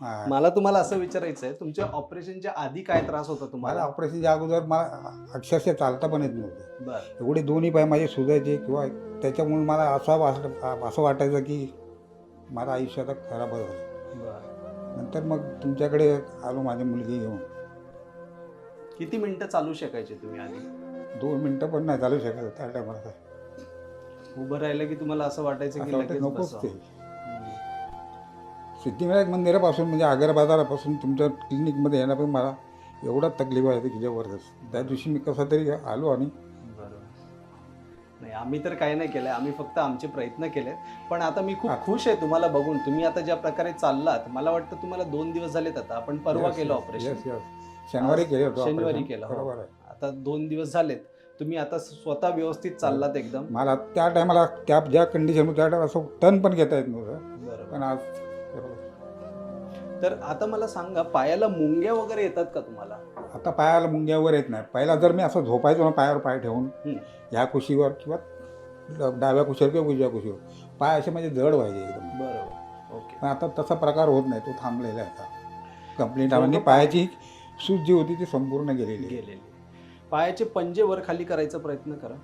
मला तुम्हाला असं विचारायचं आहे तुमच्या ऑपरेशनच्या आधी काय त्रास होता मला तुम्हाला ऑपरेशनच्या अगोदर मला अक्षरशः चालता पण येत नव्हतं. बर. एवढे दोन्ही पाय माझे सुजायचे किंवा त्याच्यामुळे मला असं वाट असं वाटायचं की माझं आयुष्य आता खराब झालं बर. नंतर मग तुमच्याकडे आलो माझी मुलगी घेऊन. किती मिनिटं चालू शकायचे तुम्ही आधी? दोन मिनटं पण नाही चालू शकत त्या टायमाला उभं राहिलं की तुम्हाला असं वाटायचं की लगेच बसावं. ते. सिद्धिविनायक मंदिरापासून म्हणजे आग्रा बाजारापासून तुमच्या क्लिनिकमध्ये येणं पण मला एवढा तकलीफ आहे की जबरदस्त त्या दिवशी मी कसा तरी आलो आणि नाही आम्ही तर काही नाही केलंय. आम्ही फक्त आमचे प्रयत्न केले पण आता मी खूप हा. खुश आहे तुम्हाला बघून. तुम्ही आता ज्या प्रकारे चाललात मला वाटतं तुम्हाला दोन दिवस झालेत आता. आपण परवा केलं ऑपरेशन. शनिवारी केलं शनिवारी operation. केलं, हो. बरोबर आता दोन दिवस झालेत. तुम्ही आता स्वतः व्यवस्थित चाललात एकदम. मला त्या टायमाला त्या ज्या कंडिशन त्या टायमाला असं टर्न पण घेता येत नव्हतं. पण आज. तर आता मला सांगा पायाला मुंग्या वगैरे येतात का तुम्हाला? आता पायाला मुंग्यावर येत नाही पहिला जर मी असं झोपायचो ना पायावर पाय ठेवून. ह्या कुशीवर किंवा ड- डाव्या कुशीवर किंवा उजव्या कुशीवर पाय असे म्हणजे जड व्हायचे एकदम. बरोबर. ओके. पण आता तसा प्रकार होत नाही तो थांबलेला आहे आता. कंप्लीट पाय- पायाची सूज जी होती ती संपूर्ण गेलेली आहे. गेलेले. पायाचे पंजे वर खाली करायचा प्रयत्न करा.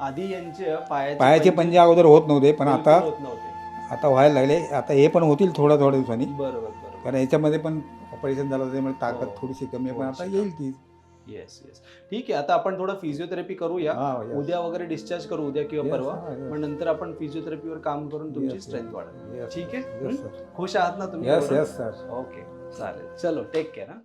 आधी यांचे पायाचे पायाचे पंजे अगोदर होत नव्हते पण बिलकुल आता होत नव्हते. आता व्हायला लागले आता हे पण होतील थोड्या थोड्या दिवसांनी बरोबर बरोबर कारण याच्यामध्ये पण ऑपरेशन झालं त्यामुळे ताकद हो. थोडीशी कमी आहे पण आता थोडीशी येईल ती येस येस ठीक आहे आता आपण थोडं फिजिओथेरपी करूया हा, yes. उद्या वगैरे डिस्चार्ज करू उद्या किंवा Yes, परवा हा, yes. मग नंतर आपण फिजिओथेरपीवर काम करून तुमची Yes, स्ट्रेंथ yes. Yes, ठीक आहे yes, हं? sir. खुश आहात ना तुम्ही बरोबर? yes, sir. ओके चालेल चलो टेक केअर हा